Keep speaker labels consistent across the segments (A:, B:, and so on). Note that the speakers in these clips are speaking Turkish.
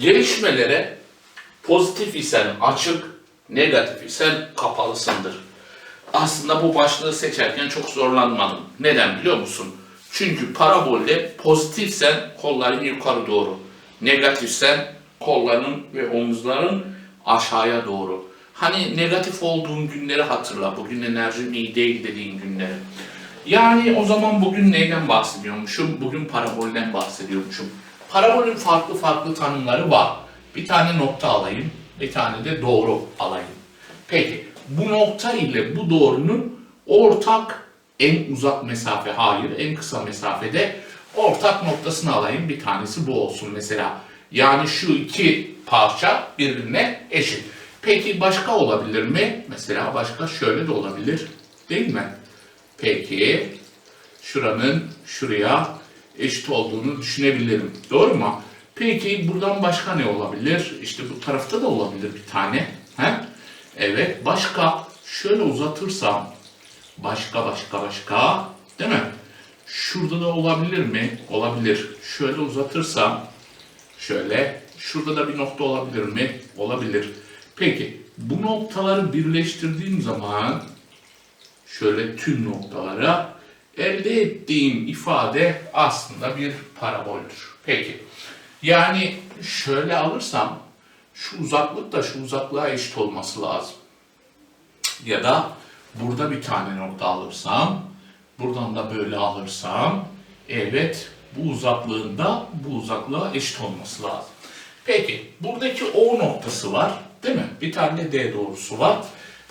A: Gelişmelere pozitif isen açık, negatif isen kapalısındır. Aslında bu başlığı seçerken çok zorlanmadım. Neden biliyor musun? Çünkü parabolde pozitifsen kolların yukarı doğru, negatifsen kolların ve omuzların aşağıya doğru. Hani negatif olduğun günleri hatırla. Bugün enerjim iyi değil dediğin günleri. Yani o zaman bugün neyden bahsediyormuşum? Bugün parabolden bahsediyormuşum. Parabolün farklı farklı tanımları var. Bir tane nokta alayım, bir tane de doğru alayım. Peki bu nokta ile bu doğrunun ortak en uzak mesafe, hayır en kısa mesafede ortak noktasını alayım. Bir tanesi bu olsun mesela. Yani şu iki parça birbirine eşit. Peki başka olabilir mi? Mesela başka şöyle de olabilir. Değil mi? Peki şuranın şuraya eşit olduğunu düşünebilirim. Doğru mu? Peki buradan başka ne olabilir? İşte bu tarafta da olabilir bir tane. He? Evet. Başka şöyle uzatırsam başka başka başka değil mi? Şurada da olabilir mi? Olabilir. Şöyle uzatırsam şöyle şurada da bir nokta olabilir mi? Olabilir. Peki bu noktaları birleştirdiğim zaman şöyle tüm noktalara elde ettiğim ifade aslında bir paraboldür. Peki. Yani şöyle alırsam şu uzaklık da şu uzaklığa eşit olması lazım. Ya da burada bir tane nokta alırsam, buradan da böyle alırsam, evet bu uzaklığın da bu uzaklığa eşit olması lazım. Peki buradaki O noktası var değil mi? Bir tane D doğrusu var.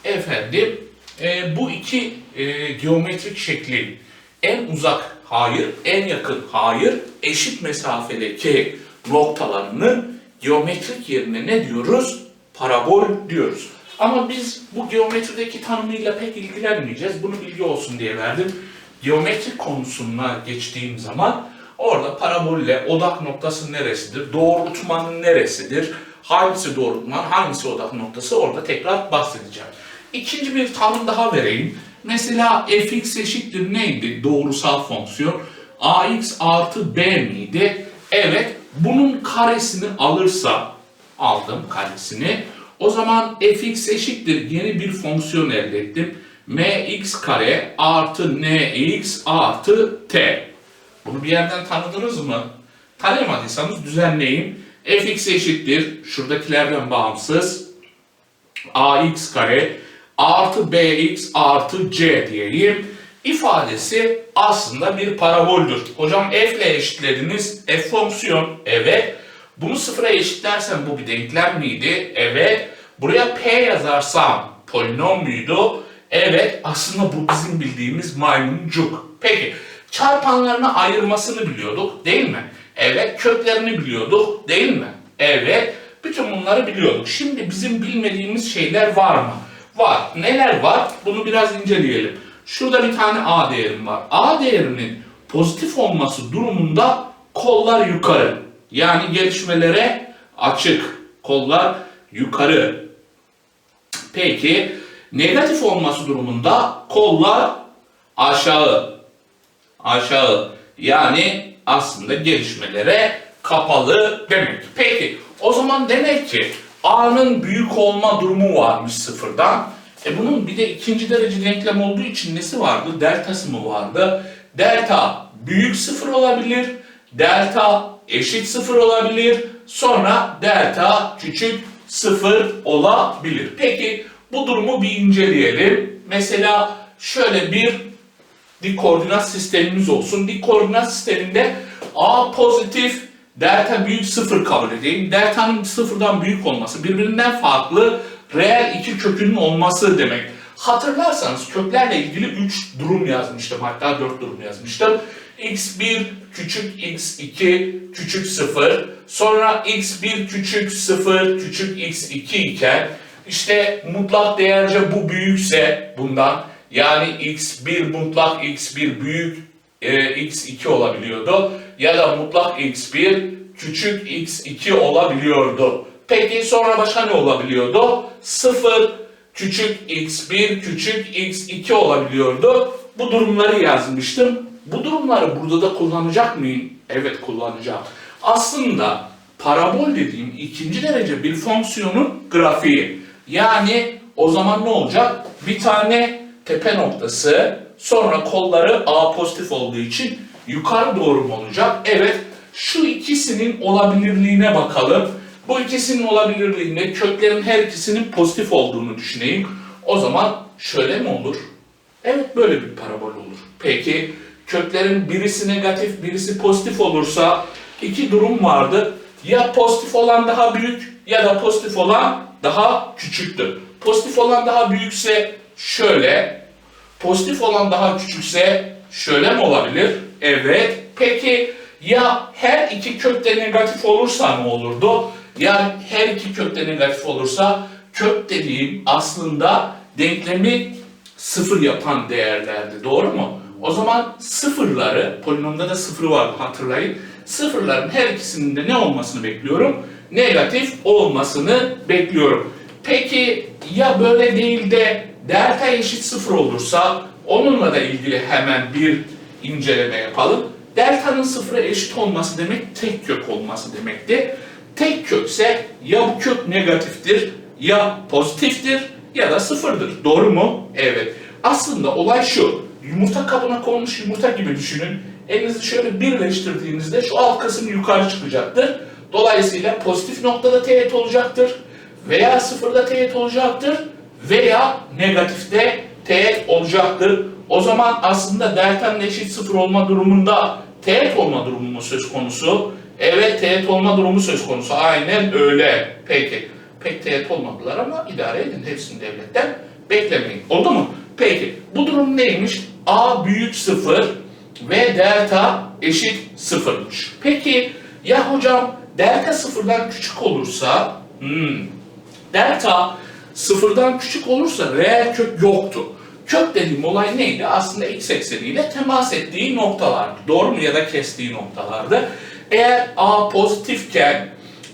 A: Efendim e, bu iki e, geometrik şekli en uzak hayır, en yakın hayır, eşit mesafedeki noktalarının geometrik yerine ne diyoruz? Parabol diyoruz. Ama biz bu geometrideki tanımıyla pek ilgilenmeyeceğiz. Bunu bilgi olsun diye verdim. Geometrik konusuna geçtiğim zaman orada parabolle odak noktası neresidir, doğrultmanın neresidir, hangisi doğrultman, hangisi odak noktası orada tekrar bahsedeceğim. İkinci bir tanım daha vereyim. Mesela fx eşittir neydi doğrusal fonksiyon? ax artı b miydi? Evet, bunun karesini alırsam, aldım karesini. O zaman fx eşittir yeni bir fonksiyon elde ettim. mx kare artı nx artı t. Bunu bir yerden tanıdınız mı? Tanıyamadıysanız düzenleyin. fx eşittir, şuradakilerden bağımsız, ax kare artı bx artı c diyeyim. İfadesi aslında bir paraboldür. Hocam f ile eşitlediniz. F fonksiyon. Evet. Bunu sıfıra eşitlersem bu bir denklem miydi? Evet. Buraya p yazarsam polinom muydu? Evet. Aslında bu bizim bildiğimiz maymuncuk. Peki. Çarpanlarını ayırmasını biliyorduk değil mi? Evet. Köklerini biliyorduk değil mi? Evet. Bütün bunları biliyorduk. Şimdi bizim bilmediğimiz şeyler var mı? Var. Neler var? Bunu biraz inceleyelim. Şurada bir tane A değerim var. A değerinin pozitif olması durumunda kollar yukarı. Yani gelişmelere açık. Kollar yukarı. Peki negatif olması durumunda kollar aşağı. Aşağı. Yani aslında gelişmelere kapalı demek. Peki o zaman demek ki A'nın büyük olma durumu varmış sıfırdan. E bunun bir de ikinci derece denklem olduğu için nesi vardı? Deltası mı vardı? Delta büyük sıfır olabilir. Delta eşit sıfır olabilir. Sonra delta küçük sıfır olabilir. Peki bu durumu bir inceleyelim. Mesela şöyle bir dik koordinat sistemimiz olsun. Dik koordinat sisteminde A pozitif, delta büyük sıfır kabul edeyim. Delta'nın sıfırdan büyük olması birbirinden farklı reel iki kökünün olması demek. Hatırlarsanız köklerle ilgili 3 durum yazmıştım. Hatta 4 durum yazmıştım. x1 küçük x2 küçük 0. Sonra x1 küçük 0 küçük x2 iken işte mutlak değerce bu büyükse bundan yani x1 mutlak x1 büyük e, x2 olabiliyordu. Ya da mutlak x1 küçük x2 olabiliyordu. Peki sonra başka ne olabiliyordu? 0 küçük x1 küçük x2 olabiliyordu. Bu durumları yazmıştım. Bu durumları burada da kullanacak mıyım? Evet kullanacağım. Aslında parabol dediğim ikinci derece bir fonksiyonun grafiği. Yani o zaman ne olacak? Bir tane tepe noktası sonra kolları A pozitif olduğu için yukarı doğru mu olacak? Evet. Şu ikisinin olabilirliğine bakalım. Bu ikisinin olabilirliğinde köklerin her ikisinin pozitif olduğunu düşüneyim. O zaman şöyle mi olur? Evet böyle bir parabol olur. Peki köklerin birisi negatif birisi pozitif olursa iki durum vardı. Ya pozitif olan daha büyük ya da pozitif olan daha küçüktür. Pozitif olan daha büyükse şöyle, pozitif olan daha küçükse şöyle mi olabilir? Evet. Peki ya her iki kökte negatif olursa ne olurdu? Ya her iki kökte negatif olursa kök dediğim aslında denklemi sıfır yapan değerlerdi. Doğru mu? O zaman sıfırları, polinomda da sıfır var hatırlayın. Sıfırların her ikisinin de ne olmasını bekliyorum? Negatif olmasını bekliyorum. Peki ya böyle değil de delta eşit sıfır olursa onunla da ilgili hemen bir inceleme yapalım. Delta'nın sıfıra eşit olması demek tek kök olması demekti. Tek kökse ya bu kök negatiftir ya pozitiftir ya da sıfırdır. Doğru mu? Evet. Aslında olay şu. Yumurta kabına konmuş yumurta gibi düşünün. Elinizi şöyle birleştirdiğinizde şu alt kısım yukarı çıkacaktır. Dolayısıyla pozitif noktada teğet olacaktır. Veya sıfırda teğet olacaktır. Veya negatifte teğet olacaktır. O zaman aslında delta'nın eşit sıfır olma durumunda teğet olma durumu mu söz konusu? Evet teğet olma durumu söz konusu. Aynen öyle. Peki. Pek teğet olmadılar ama idare edin. Hepsini devletten beklemeyin. Oldu mu? Peki. Bu durum neymiş? A büyük sıfır ve delta eşit sıfırmış. Peki ya hocam delta sıfırdan küçük olursa hmm, delta sıfırdan küçük olursa reel kök yoktu. Kök dediğim olay neydi? Aslında x ekseniyle temas ettiği noktalardı. Doğru mu? Ya da kestiği noktalardı. Eğer a pozitifken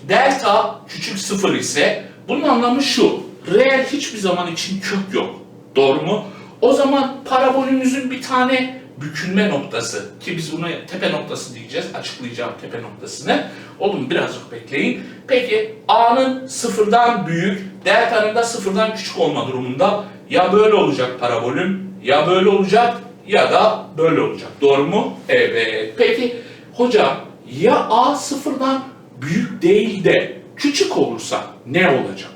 A: delta küçük sıfır ise bunun anlamı şu. Reel hiçbir zaman için kök yok. Doğru mu? O zaman parabolümüzün bir tane bükülme noktası ki biz buna tepe noktası diyeceğiz. Açıklayacağım tepe noktasını. Oğlum birazcık bekleyin. Peki a'nın sıfırdan büyük, delta'nın da sıfırdan küçük olma durumunda ya böyle olacak parabolüm ya böyle olacak ya da böyle olacak. Doğru mu? Evet. Peki hocam ya a sıfırdan büyük değil de küçük olursa ne olacak?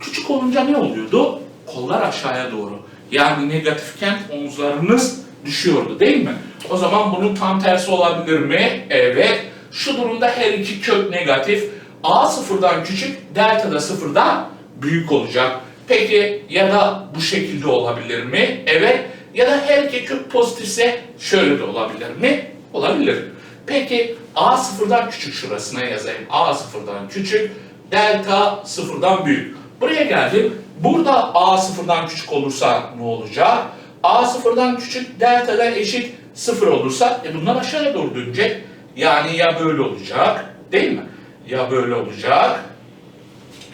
A: Küçük olunca ne oluyordu? Kollar aşağıya doğru. Yani negatifken omuzlarınız düşüyordu değil mi? O zaman bunun tam tersi olabilir mi? Evet. Şu durumda her iki kök negatif. A sıfırdan küçük, delta da sıfırdan büyük olacak. Peki ya da bu şekilde olabilir mi? Evet. Ya da her iki kök pozitifse şöyle de olabilir mi? Olabilir. Peki A sıfırdan küçük şurasına yazayım. A sıfırdan küçük, delta sıfırdan büyük. Buraya geldim. Burada A sıfırdan küçük olursa ne olacak? A sıfırdan küçük delta da eşit sıfır olursa e bunlar aşağıya doğru dönecek. Yani ya böyle olacak değil mi? Ya böyle olacak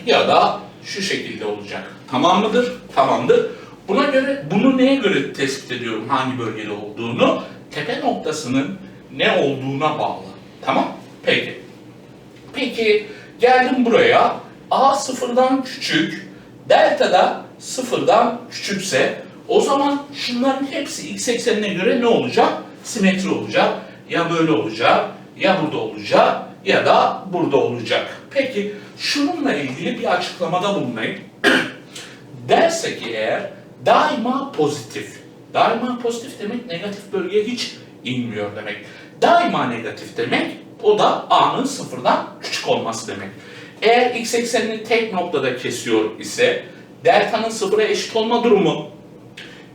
A: ya da şu şekilde olacak. Tamam mıdır? Tamamdır. Buna göre bunu neye göre tespit ediyorum hangi bölgede olduğunu? Tepe noktasının ne olduğuna bağlı. Tamam? Peki. Peki geldim buraya. A sıfırdan küçük, delta da sıfırdan küçükse o zaman şunların hepsi x eksenine göre ne olacak? Simetri olacak. Ya böyle olacak, ya burada olacak ya da burada olacak. Peki şununla ilgili bir açıklamada bulunayım. Derse ki eğer daima pozitif. Daima pozitif demek negatif bölgeye hiç inmiyor demek. Daima negatif demek o da a'nın sıfırdan küçük olması demek. Eğer x eksenini tek noktada kesiyor ise delta'nın sıfıra eşit olma durumu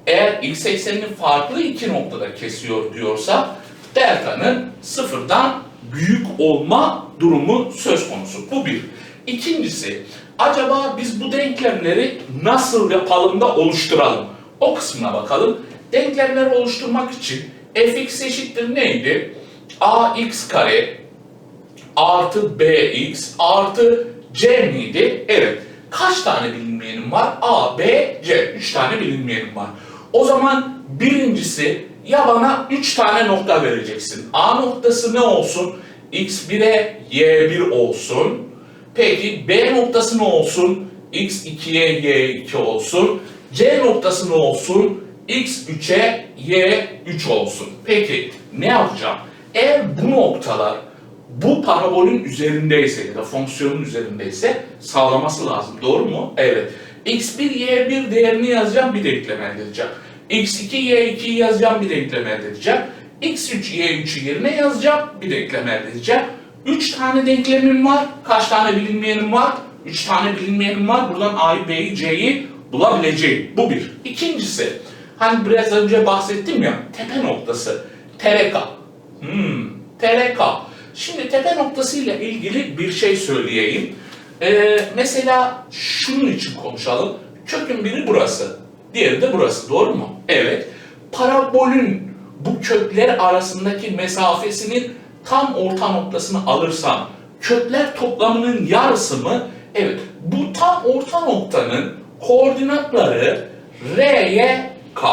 A: eğer x eksenini farklı iki noktada kesiyor diyorsa delta'nın sıfırdan büyük olma durumu söz konusu. Bu bir. İkincisi, acaba biz bu denklemleri nasıl yapalım da oluşturalım? O kısmına bakalım. Denklemleri oluşturmak için fx eşittir neydi? ax kare artı bx artı c miydi? Evet. Kaç tane bilinmeyenim var? a, b, c. Üç tane bilinmeyenim var. O zaman birincisi ya bana üç tane nokta vereceksin. A noktası ne olsun? x1'e y1 olsun. Peki B noktası ne olsun? x2'ye y2 olsun. C noktası ne olsun? x3'e y3 olsun. Peki ne yapacağım? Eğer bu noktalar bu parabolün üzerindeyse ya da fonksiyonun üzerindeyse sağlaması lazım. Doğru mu? Evet. x1, y1 değerini yazacağım bir denklem elde edeceğim. X2, y2'yi yazacağım bir denklem elde edeceğim. x3, y3'ü yerine yazacağım bir denklem elde edeceğim. 3 tane denklemim var. Kaç tane bilinmeyenim var? 3 tane bilinmeyenim var. Buradan a'yı, b'yi, c'yi bulabileceğim. Bu bir. İkincisi, hani biraz önce bahsettim ya, tepe noktası. TRK. Hmm, TRK. Şimdi tepe noktasıyla ilgili bir şey söyleyeyim. Ee, mesela şunun için konuşalım. Kökün biri burası. Diğeri de burası. Doğru mu? Evet. Parabolün bu kökler arasındaki mesafesinin tam orta noktasını alırsam kökler toplamının yarısı mı? Evet. Bu tam orta noktanın koordinatları R'ye K.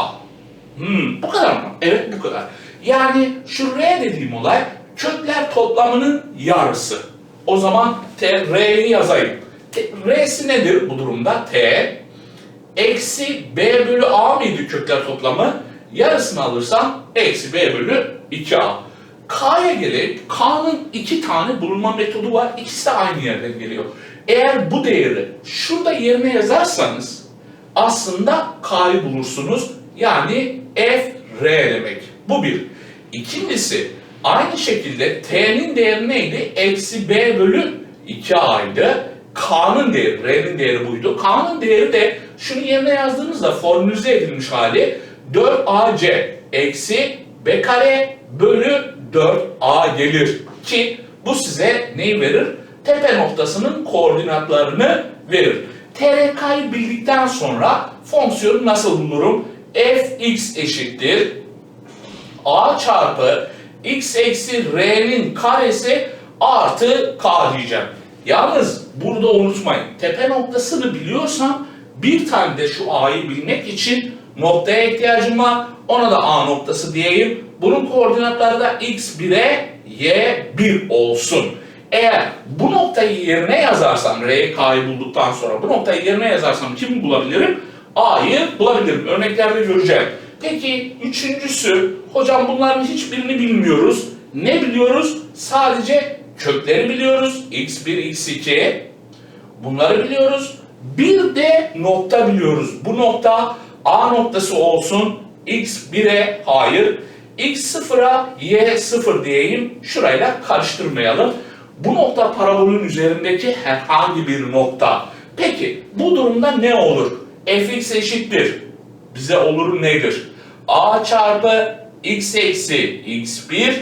A: Hmm, bu kadar mı? Evet bu kadar. Yani şu R dediğim olay kökler toplamının yarısı. O zaman T, R'yi yazayım. T- R'si nedir bu durumda? T eksi B bölü A mıydı kökler toplamı? Yarısını alırsam eksi B bölü 2A. K'ya gelip K'nın iki tane bulunma metodu var. İkisi de aynı yerden geliyor. Eğer bu değeri şurada yerine yazarsanız aslında K'yı bulursunuz. Yani F R demek. Bu bir. İkincisi aynı şekilde T'nin değeri neydi? Eksi B bölü 2A'ydı. K'nın değeri, R'nin değeri buydu. K'nın değeri de şunu yerine yazdığınızda formülize edilmiş hali 4AC eksi B kare bölü 4A gelir. Ki bu size neyi verir? Tepe noktasının koordinatlarını verir. TRK'yı bildikten sonra fonksiyonu nasıl bulurum? fx eşittir a çarpı x eksi r'nin karesi artı k diyeceğim. Yalnız burada unutmayın. Tepe noktasını biliyorsam bir tane de şu a'yı bilmek için noktaya ihtiyacım var. Ona da a noktası diyeyim. Bunun koordinatları da x1'e y1 olsun. Eğer bu noktayı yerine yazarsam, r, k'yı bulduktan sonra bu noktayı yerine yazarsam kimi bulabilirim? A'yı bulabilirim. Örneklerde göreceğim. Peki üçüncüsü, hocam bunların hiçbirini bilmiyoruz. Ne biliyoruz? Sadece kökleri biliyoruz. x1, x2. Bunları biliyoruz. Bir de nokta biliyoruz. Bu nokta A noktası olsun. x1'e hayır. x0'a y0 diyeyim. Şurayla karıştırmayalım. Bu nokta parabolün üzerindeki herhangi bir nokta. Peki bu durumda ne olur? fx eşittir. Bize olur nedir? a çarpı x eksi x1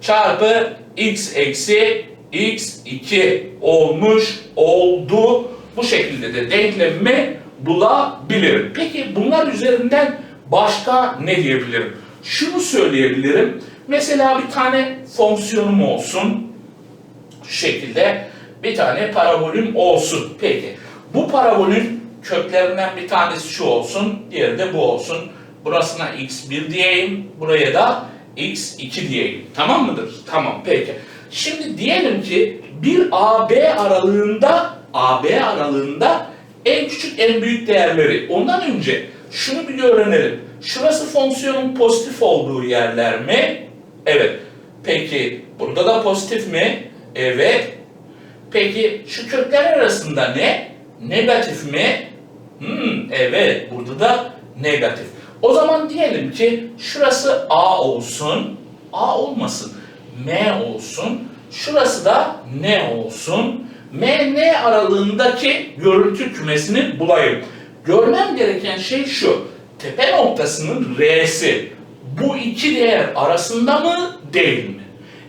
A: çarpı x eksi x2 olmuş oldu. Bu şekilde de denklemimi bulabilirim. Peki bunlar üzerinden başka ne diyebilirim? Şunu söyleyebilirim. Mesela bir tane fonksiyonum olsun. Şu şekilde bir tane parabolüm olsun. Peki bu parabolün köklerinden bir tanesi şu olsun, diğeri de bu olsun. Burasına x1 diyeyim, buraya da x2 diyeyim. Tamam mıdır? Tamam, peki. Şimdi diyelim ki bir AB aralığında AB aralığında en küçük en büyük değerleri. Ondan önce şunu bir öğrenelim. Şurası fonksiyonun pozitif olduğu yerler mi? Evet. Peki burada da pozitif mi? Evet. Peki şu kökler arasında ne? Negatif mi? Hmm, evet. Burada da negatif. O zaman diyelim ki şurası A olsun. A olmasın. M olsun. Şurası da N olsun. M, N aralığındaki görüntü kümesini bulayım. Görmem gereken şey şu. Tepe noktasının R'si. Bu iki değer arasında mı değil mi?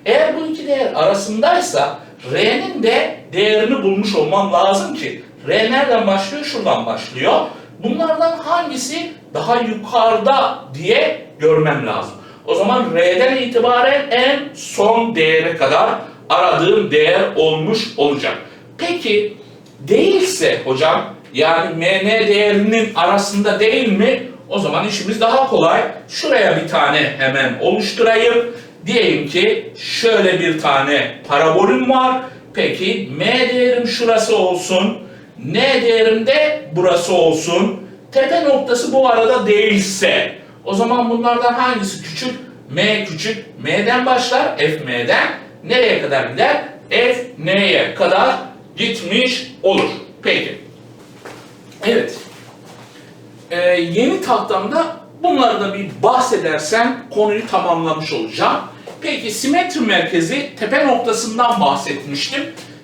A: Eğer bu iki değer arasındaysa R'nin de değerini bulmuş olmam lazım ki R nereden başlıyor? Şuradan başlıyor. Bunlardan hangisi daha yukarıda diye görmem lazım. O zaman R'den itibaren en son değere kadar aradığım değer olmuş olacak. Peki değilse hocam yani MN değerinin arasında değil mi? O zaman işimiz daha kolay. Şuraya bir tane hemen oluşturayım. Diyelim ki şöyle bir tane parabolüm var. Peki m değerim şurası olsun. N değerim de burası olsun. Tepe noktası bu arada değilse o zaman bunlardan hangisi küçük? M küçük. M'den başlar. F M'den. Nereye kadar gider? F N'ye kadar gitmiş olur. Peki. Evet. Ee, yeni tahtamda bunları da bir bahsedersem konuyu tamamlamış olacağım. Peki simetri merkezi tepe noktasından bahsetmiştim.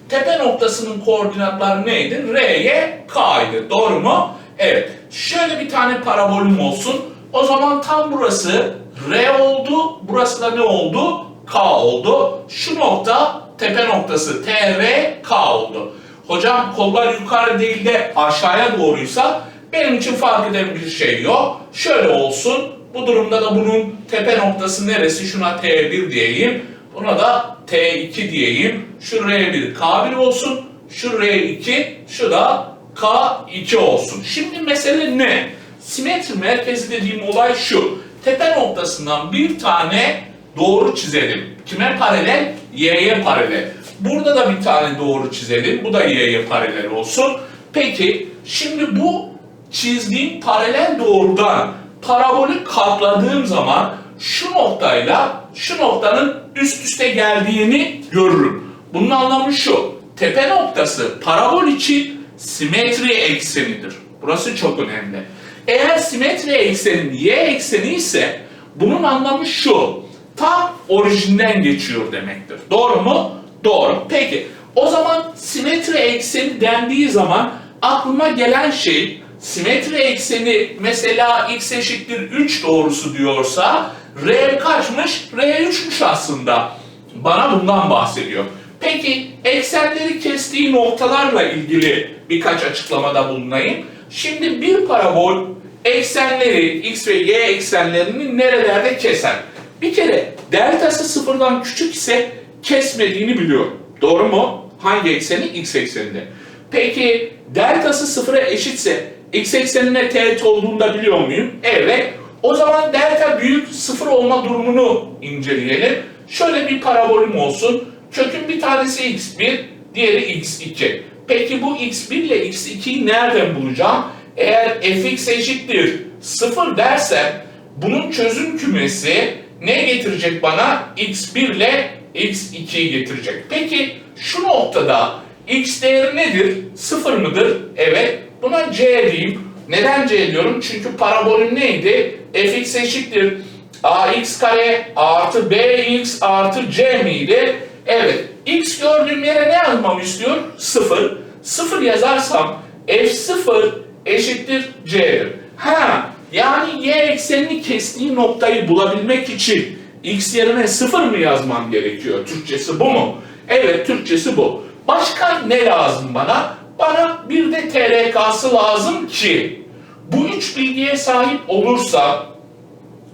A: Tepe noktasının koordinatları neydi? R'ye K'ydı. Doğru mu? Evet. Şöyle bir tane parabolüm olsun. O zaman tam burası R oldu. Burası da ne oldu? K oldu. Şu nokta tepe noktası TR K oldu. Hocam kollar yukarı değil de aşağıya doğruysa benim için fark eden bir şey yok. Şöyle olsun. Bu durumda da bunun tepe noktası neresi? Şuna T1 diyeyim. Buna da T2 diyeyim. Şu R1 K1 olsun. Şu R2 şu da K2 olsun. Şimdi mesele ne? Simetri merkezi dediğim olay şu. Tepe noktasından bir tane doğru çizelim. Kime paralel? Y'ye paralel. Burada da bir tane doğru çizelim. Bu da Y'ye paralel olsun. Peki şimdi bu çizdiğim paralel doğrudan parabolü katladığım zaman şu noktayla şu noktanın üst üste geldiğini görürüm. Bunun anlamı şu. Tepe noktası parabol için simetri eksenidir. Burası çok önemli. Eğer simetri eksenin y ekseni ise bunun anlamı şu. Tam orijinden geçiyor demektir. Doğru mu? Doğru. Peki o zaman simetri ekseni dendiği zaman aklıma gelen şey simetri ekseni mesela x eşittir 3 doğrusu diyorsa r kaçmış? r 3'müş aslında. Bana bundan bahsediyor. Peki eksenleri kestiği noktalarla ilgili birkaç açıklamada bulunayım. Şimdi bir parabol eksenleri x ve y eksenlerini nerelerde keser? Bir kere deltası sıfırdan küçük ise kesmediğini biliyor. Doğru mu? Hangi ekseni? X ekseninde. Peki deltası sıfıra eşitse x eksenine teğet olduğunu da biliyor muyum? Evet. O zaman delta büyük sıfır olma durumunu inceleyelim. Şöyle bir parabolüm olsun. Kökün bir tanesi x1, diğeri x2. Peki bu x1 ile x2'yi nereden bulacağım? Eğer fx eşittir 0 dersem bunun çözüm kümesi ne getirecek bana? x1 ile x2'yi getirecek. Peki şu noktada x değeri nedir? 0 mıdır? Evet. Buna c diyeyim. Neden c diyorum? Çünkü parabolün neydi? fx eşittir ax kare artı bx artı c miydi? Evet. x gördüğüm yere ne yazmamı istiyor? 0. 0 yazarsam f0 eşittir c'dir. Ha, yani y eksenini kestiği noktayı bulabilmek için x yerine 0 mı yazmam gerekiyor? Türkçesi bu mu? Evet, Türkçesi bu. Başka ne lazım bana? Bana bir de TRK'sı lazım ki bu üç bilgiye sahip olursa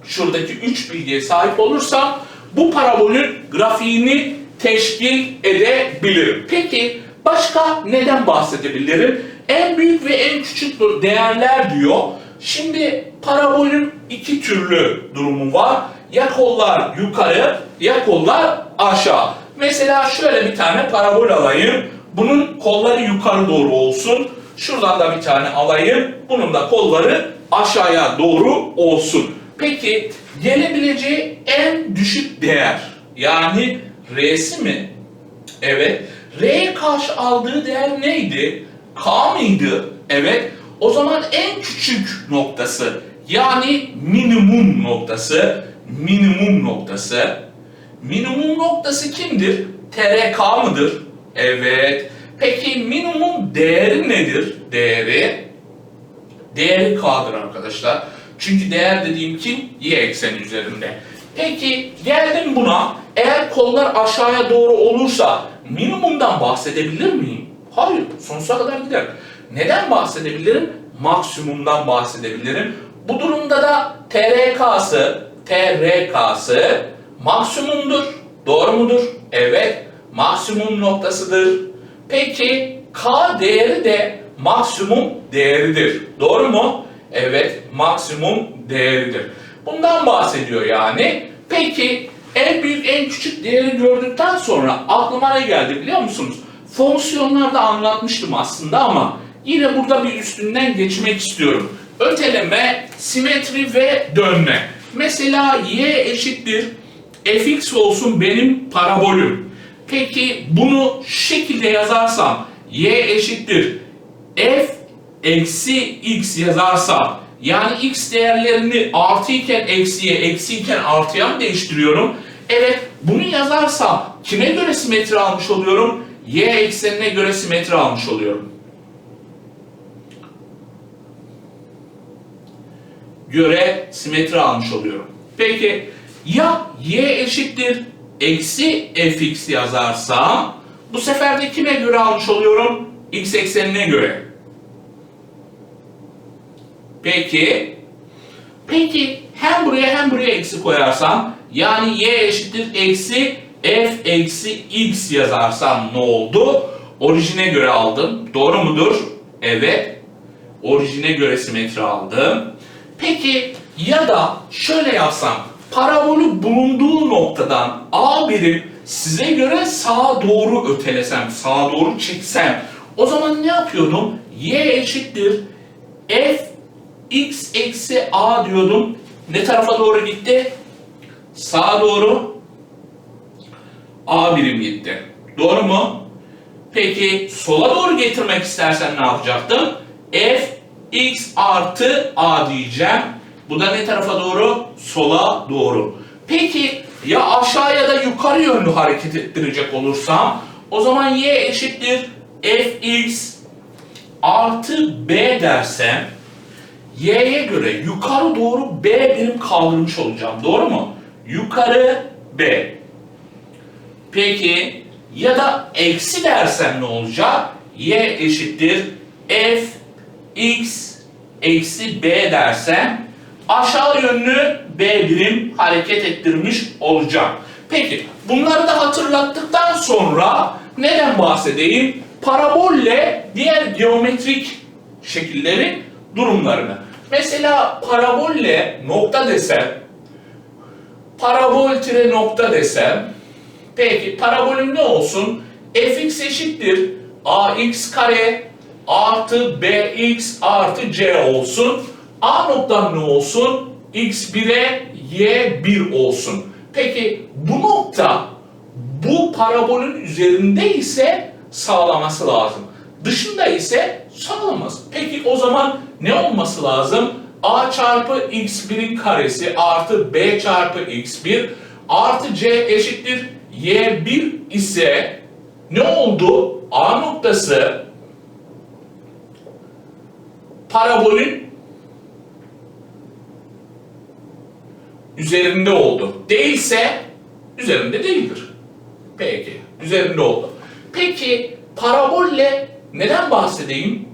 A: şuradaki üç bilgiye sahip olursam bu parabolün grafiğini teşkil edebilirim. Peki başka neden bahsedebilirim? En büyük ve en küçük değerler diyor. Şimdi parabolün iki türlü durumu var. Ya kollar yukarı ya kollar aşağı. Mesela şöyle bir tane parabol alayım. Bunun kolları yukarı doğru olsun. Şuradan da bir tane alayım. Bunun da kolları aşağıya doğru olsun. Peki gelebileceği en düşük değer yani R'si mi? Evet. R'ye karşı aldığı değer neydi? K mıydı? Evet. O zaman en küçük noktası yani minimum noktası minimum noktası minimum noktası kimdir? TRK mıdır? Evet. Peki minimum değeri nedir? Değeri değeri K'dır arkadaşlar. Çünkü değer dediğim kim? Y ekseni üzerinde. Peki geldim buna. Eğer kollar aşağıya doğru olursa minimumdan bahsedebilir miyim? Hayır. Sonsuza kadar gider. Neden bahsedebilirim? Maksimumdan bahsedebilirim. Bu durumda da TRK'sı, TRK'sı maksimumdur. Doğru mudur? Evet. Maksimum noktasıdır. Peki K değeri de maksimum değeridir. Doğru mu? Evet, maksimum değeridir. Bundan bahsediyor yani. Peki En büyük en küçük değeri gördükten sonra aklıma ne geldi biliyor musunuz? Fonksiyonlarda anlatmıştım aslında ama yine burada bir üstünden geçmek istiyorum. Öteleme, simetri ve dönme. Mesela y eşittir fx olsun benim parabolüm. Peki bunu şu şekilde yazarsam y eşittir f eksi x yazarsam yani x değerlerini artı iken eksiye, eksi iken artıya mı değiştiriyorum? Evet, bunu yazarsam kime göre simetri almış oluyorum? Y eksenine göre simetri almış oluyorum. Göre simetri almış oluyorum. Peki ya y eşittir eksi fx yazarsam bu sefer de kime göre almış oluyorum? x eksenine göre. Peki. Peki hem buraya hem buraya eksi koyarsam yani y eşittir eksi f eksi x yazarsam ne oldu? Orijine göre aldım. Doğru mudur? Evet. Orijine göre simetri aldım. Peki ya da şöyle yapsam parabolü bulunduğu noktadan a birim size göre sağa doğru ötelesem, sağa doğru çeksem o zaman ne yapıyordum? y eşittir f x eksi a diyordum. Ne tarafa doğru gitti? Sağa doğru a birim gitti. Doğru mu? Peki sola doğru getirmek istersen ne yapacaktım? f x artı a diyeceğim. Bu da ne tarafa doğru? Sola doğru. Peki ya aşağıya da yukarı yönlü hareket ettirecek olursam o zaman y eşittir fx artı b dersem y'ye göre yukarı doğru b birim kaldırmış olacağım. Doğru mu? Yukarı b. Peki ya da eksi dersem ne olacak? y eşittir f x eksi b dersem aşağı yönlü b birim hareket ettirmiş olacağım. Peki bunları da hatırlattıktan sonra neden bahsedeyim? Parabolle diğer geometrik şekillerin durumlarını. Mesela parabolle nokta desem, parabol tire nokta desem, peki parabolüm ne olsun? fx eşittir ax kare artı bx artı c olsun. A noktam ne olsun? x1'e y1 olsun. Peki bu nokta bu parabolün üzerinde ise sağlaması lazım. Dışında ise sağlamaz. Peki o zaman ne olması lazım? a çarpı x1'in karesi artı b çarpı x1 artı c eşittir y1 ise ne oldu? A noktası parabolün üzerinde oldu. Değilse üzerinde değildir. Peki. Üzerinde oldu. Peki parabolle neden bahsedeyim?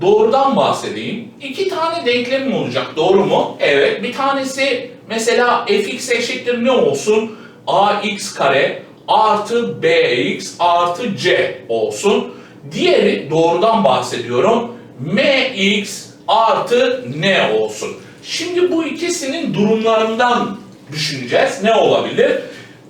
A: Doğrudan bahsedeyim. İki tane denklemim olacak. Doğru mu? Evet. Bir tanesi mesela fx eşittir ne olsun? ax kare artı bx artı c olsun. Diğeri doğrudan bahsediyorum. mx artı n olsun. Şimdi bu ikisinin durumlarından düşüneceğiz. Ne olabilir?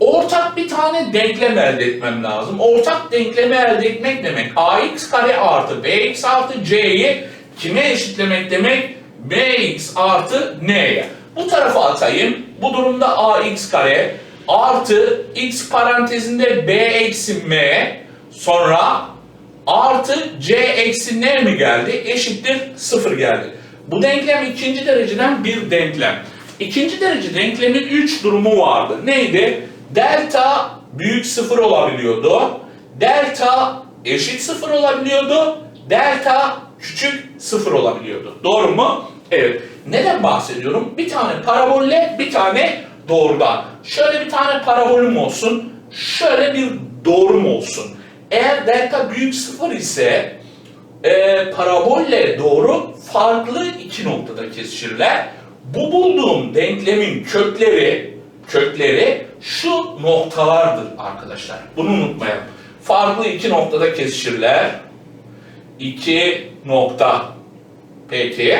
A: Ortak bir tane denklem elde etmem lazım. Ortak denklemi elde etmek demek ax kare artı bx artı c'yi kime eşitlemek demek? bx artı n'ye. Bu tarafa atayım. Bu durumda ax kare artı x parantezinde b eksi m sonra artı c eksi n mi geldi? Eşittir 0 geldi. Bu denklem ikinci dereceden bir denklem. İkinci derece denklemin 3 durumu vardı. Neydi? Delta büyük 0 olabiliyordu. Delta eşit 0 olabiliyordu. Delta küçük 0 olabiliyordu. Doğru mu? Evet. Neden bahsediyorum? Bir tane parabolle bir tane doğrudan. Şöyle bir tane parabolüm olsun. Şöyle bir doğrum olsun. Eğer delta büyük 0 ise e, parabolle doğru farklı iki noktada kesişirler. Bu bulduğum denklemin kökleri kökleri şu noktalardır arkadaşlar. Bunu unutmayalım. Farklı iki noktada kesişirler. İki nokta. Peki.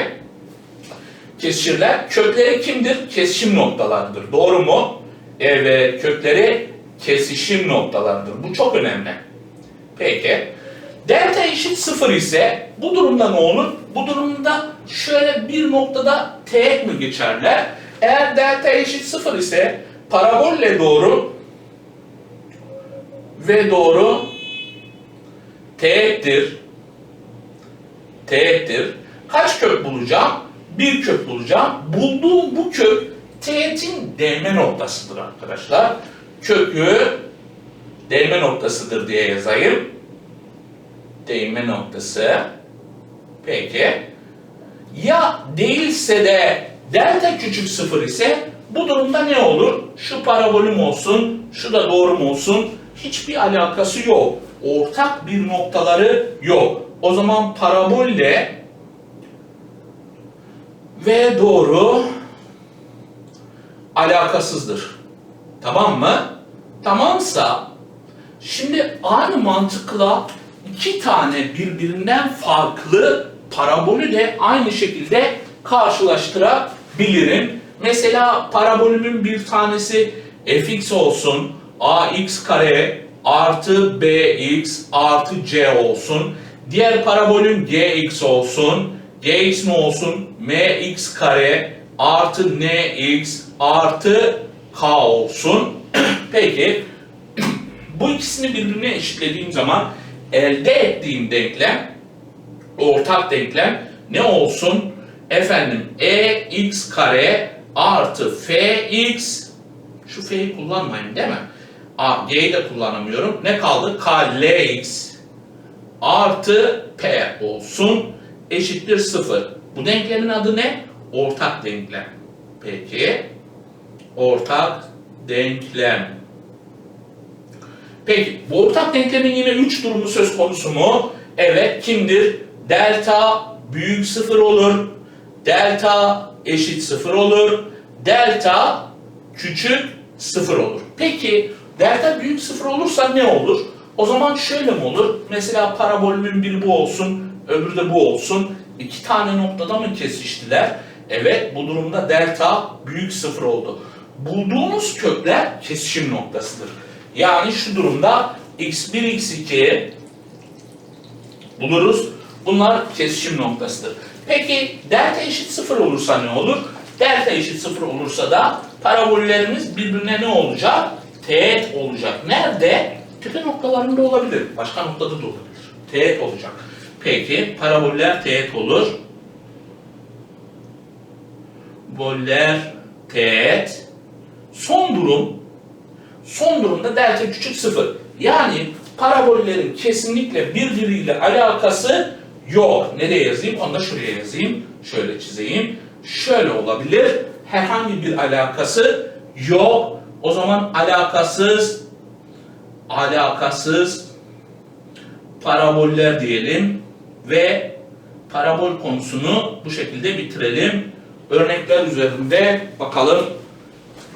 A: kesişirler. Kökleri kimdir? Kesişim noktalarıdır. Doğru mu? Evet, kökleri kesişim noktalarıdır. Bu çok önemli. Peki. Delta eşit sıfır ise bu durumda ne olur? Bu durumda şöyle bir noktada teğet mi geçerler? Eğer delta eşit sıfır ise parabolle doğru ve doğru teğettir. Teğettir. Kaç kök bulacağım? Bir kök bulacağım. Bulduğum bu kök teğetin değme noktasıdır arkadaşlar. Kökü değme noktasıdır diye yazayım. Değme noktası. Peki. Ya değilse de delta küçük sıfır ise bu durumda ne olur? Şu parabolüm olsun, şu da doğrum olsun. Hiçbir alakası yok. Ortak bir noktaları yok. O zaman parabolle ve doğru alakasızdır. Tamam mı? Tamamsa şimdi aynı mantıkla iki tane birbirinden farklı parabolü de aynı şekilde karşılaştırabilirim. Mesela parabolümün bir tanesi fx olsun, ax kare artı bx artı c olsun. Diğer parabolüm gx olsun. gx ne olsun? mx kare artı nx artı k olsun. Peki bu ikisini birbirine eşitlediğim zaman elde ettiğim denklem ortak denklem ne olsun? Efendim e x kare artı fx şu f'yi kullanmayın değil mi? A, g'yi de kullanamıyorum. Ne kaldı? k lx artı p olsun eşittir 0. Bu denklemin adı ne? Ortak denklem. Peki. Ortak denklem. Peki bu ortak denklemin yine 3 durumu söz konusu mu? Evet kimdir? Delta büyük sıfır olur. Delta eşit sıfır olur. Delta küçük sıfır olur. Peki delta büyük sıfır olursa ne olur? O zaman şöyle mi olur? Mesela parabolümün biri bu olsun, öbürü de bu olsun. İki tane noktada mı kesiştiler? Evet, bu durumda delta büyük sıfır oldu. Bulduğumuz kökler kesişim noktasıdır. Yani şu durumda x1, x2 buluruz. Bunlar kesişim noktasıdır. Peki delta eşit sıfır olursa ne olur? Delta eşit sıfır olursa da parabollerimiz birbirine ne olacak? Teğet olacak. Nerede? Tepe noktalarında olabilir. Başka noktada da olabilir. Teğet olacak. Peki paraboller teğet olur. Boller teğet. Son durum son durumda delta küçük sıfır. Yani parabollerin kesinlikle birbiriyle alakası yok. Nereye yazayım? Onu da şuraya yazayım. Şöyle çizeyim. Şöyle olabilir. Herhangi bir alakası yok. O zaman alakasız alakasız paraboller diyelim ve parabol konusunu bu şekilde bitirelim. Örnekler üzerinde bakalım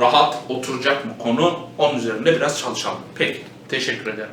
A: rahat oturacak mı konu? Onun üzerinde biraz çalışalım. Peki, teşekkür ederim.